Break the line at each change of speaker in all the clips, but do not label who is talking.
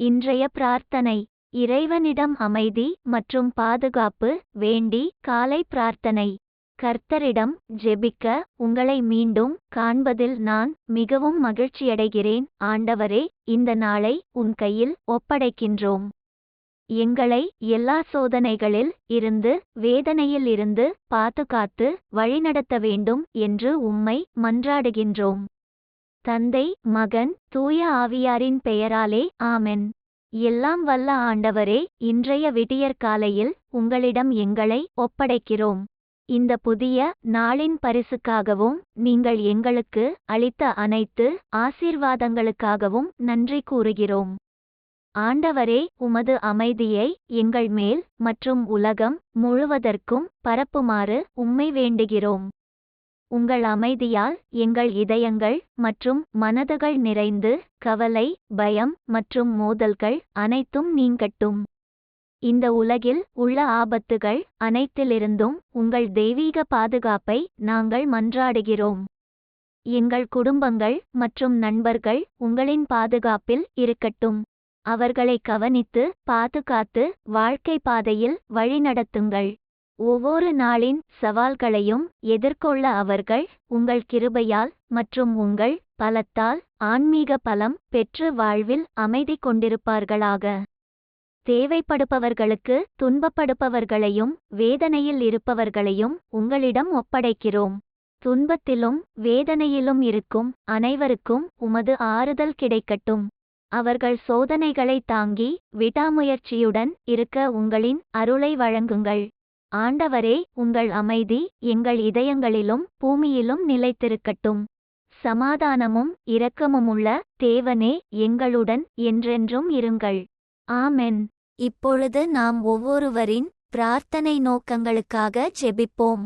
இன்றைய பிரார்த்தனை. இறைவனிடம் அமைதி மற்றும் பாதுகாப்பு வேண்டி காலை பிரார்த்தனை. கர்த்தரிடம் ஜெபிக்க உங்களை மீண்டும் காண்பதில் நான் மிகவும் மகிழ்ச்சியடைகிறேன். ஆண்டவரே இந்த நாளை உன் கையில் ஒப்படைக்கின்றோம். எங்களை எல்லா சோதனைகளில் இருந்து வேதனையில் இருந்து பாதுகாத்து வழிநடத்த வேண்டும் என்று உம்மை மன்றாடுகின்றோம். தந்தை மகன் தூய ஆவியாரின் பெயராலே ஆமென். எல்லாம் வல்ல ஆண்டவரே இன்றைய விடியற்காலையில் உங்களிடம் எங்களை ஒப்படைக்கிறோம். இந்த புதிய நாளின் பரிசுக்காகவும் நீங்கள் எங்களுக்கு அளித்த அனைத்து ஆசீர்வாதங்களுக்காகவும் நன்றி கூறுகிறோம். ஆண்டவரே உமது அமைதியை எங்கள் மேல் மற்றும் உலகம் முழுவதற்கும் பரப்புமாறு உம்மை வேண்டுகிறோம். உங்கள் அமைதியால் எங்கள் இதயங்கள் மற்றும் மனதுகள் நிறைந்து கவலை பயம் மற்றும் மோதல்கள் அனைத்தும் நீங்கட்டும். இந்த உலகில் உள்ள ஆபத்துகள் அனைத்திலிருந்தும் உங்கள் தெய்வீக பாதுகாப்பை நாங்கள் மன்றாடுகிறோம். எங்கள் குடும்பங்கள் மற்றும் நண்பர்கள் உங்களின் பாதுகாப்பில் இருக்கட்டும். அவர்களை கவனித்து பாதுகாத்து வாழ்க்கை பாதையில் வழிநடத்துங்கள். ஒவ்வொரு நாளின் சவால்களையும் எதிர்கொள்ள அவர்கள் உங்கள் கிருபையால் மற்றும் உங்கள் பலத்தால் ஆன்மீக பலம் பெற்று வாழ்வில் அமைதி கொண்டிருப்பார்களாக. தேவைப்படுபவர்களுக்கு துன்பப்படுபவர்களையும் வேதனையில் இருப்பவர்களையும் உங்களிடம் ஒப்படைக்கிறோம். துன்பத்திலும் வேதனையிலும் இருக்கும் அனைவருக்கும் உமது ஆறுதல் கிடைக்கட்டும். அவர்கள் சோதனைகளை தாங்கி விடாமுயற்சியுடன் இருக்க உங்களின் அருளை வழங்குங்கள். ஆண்டவரே உங்கள் அமைதி எங்கள் இதயங்களிலும் பூமியிலும் நிலைத்திருக்கட்டும். சமாதானமும் இரக்கமுமுள்ள தேவனே எங்களுடன் என்றென்றும் இருங்கள். ஆமென். இப்பொழுது நாம் ஒவ்வொருவரின் பிரார்த்தனை நோக்கங்களுக்காக ஜெபிப்போம்.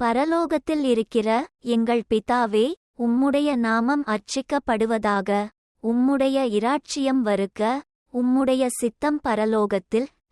பரலோகத்தில் இருக்கிற எங்கள் பிதாவே உம்முடைய நாமம் அர்ச்சிக்கப்படுவதாக உம்முடைய இராட்சியம் வருக உம்முடைய சித்தம் பரலோகத்தில்